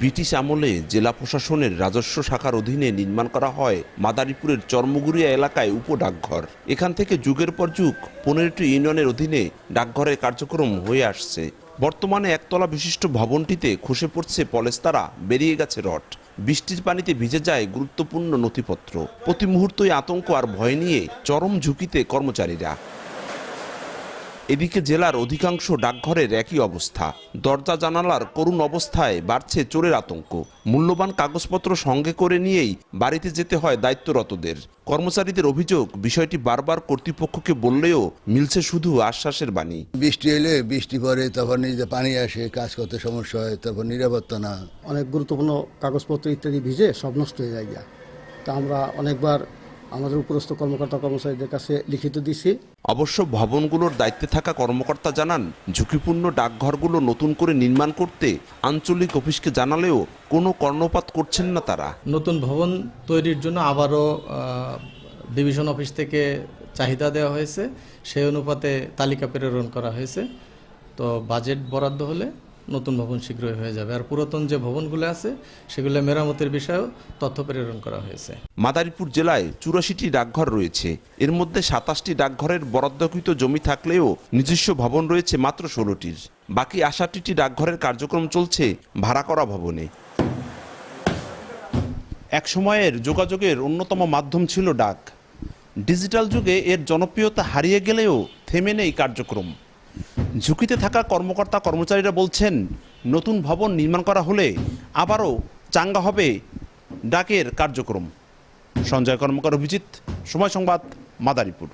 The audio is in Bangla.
ব্রিটিশ আমলে জেলা প্রশাসনের রাজস্ব শাখার অধীনে নির্মাণ করা হয় মাদারীপুরের চর্মগুড়িয়া এলাকায় উপ ডাকঘর এখান থেকে যুগের পর যুগ পনেরোটি ইউনিয়নের অধীনে ডাকঘরের কার্যক্রম হয়ে আসছে। বর্তমানে একতলা বিশিষ্ট ভবনটিতে খসে পড়ছে পলেস্তারা, বেরিয়ে গেছে রড। বৃষ্টির পানিতে ভিজে যায় গুরুত্বপূর্ণ নথিপত্র। প্রতি মুহূর্তই আতঙ্ক আর ভয় নিয়ে চরম ঝুঁকিতে কর্মচারীরা। এদিকে জেলার অধিকাংশ ডাকঘরের একই অবস্থা। দরজা জানালার করুণ অবস্থায় বাড়ছে চোরের আতঙ্ক। মূল্যবান কাগজপত্র সঙ্গে করে নিয়েই বাড়িতে যেতে হয় দায়িত্বরতদের। কর্মচারীদের অভিযোগ বিষয়টি বারবার কর্তৃপক্ষকে বললেও মিলছে শুধু আশ্বাসের বাণী। বৃষ্টি এলে বৃষ্টি পরে তারপর নিজে পানি আসে কাজ করতে সমস্যা হয় তারপর নিরাপত্তা না। অনেক গুরুত্বপূর্ণ কাগজপত্র ইত্যাদি ভিজে সব নষ্ট হয়ে যায় তা আমরা অনেকবার আমাদের উপরস্থ কর্মকর্তা কর্মচারীদের কাছে লিখিত দিছি। অবশ্য ভবনগুলোর দায়িত্বে থাকা কর্মকর্তা জানান ঝুঁকিপূর্ণ ডাকঘরগুলো নতুন করে নির্মাণ করতে আঞ্চলিক অফিসকে জানালেও কোনো কর্ণপাত করছেন না তারা। নতুন ভবন তৈরির জন্য আবারও ডিভিশন অফিস থেকে চাহিদা দেওয়া হয়েছে। সেই অনুপাতে তালিকা প্রেরণ করা হয়েছে। তো বাজেট বরাদ্দ হলে নতুন ভবন শীঘ্রই হয়ে যাবে। আর পুরাতন যে ভবনগুলো আছে, সেগুলো মেরামতের বিষয়েও তথ্য প্রেরণ করা হয়েছে। মাদারীপুর জেলায় চুরাশিটি ডাকঘর রয়েছে। এর মধ্যে সাতাশটি ডাকঘরের বরাদ্দকৃত জমি থাকলেও নিজস্ব ভবন রয়েছে মাত্র ষোলোটির। বাকি আষাটটি ডাকঘরের কার্যক্রম চলছে ভাড়া করা ভবনে। এক সময়ের যোগাযোগের অন্যতম মাধ্যম ছিল ডাক। ডিজিটাল যুগে এর জনপ্রিয়তা হারিয়ে গেলেও থেমে নেই কার্যক্রম। ঝুঁকিতে থাকা কর্মকর্তা কর্মচারীরা বলছেন, নতুন ভবন নির্মাণ করা হলে আবারও চাঙ্গা হবে ডাকের কার্যক্রম। সঞ্জয় কর্মকার অভিজিৎ, সময় সংবাদ, মাদারীপুর।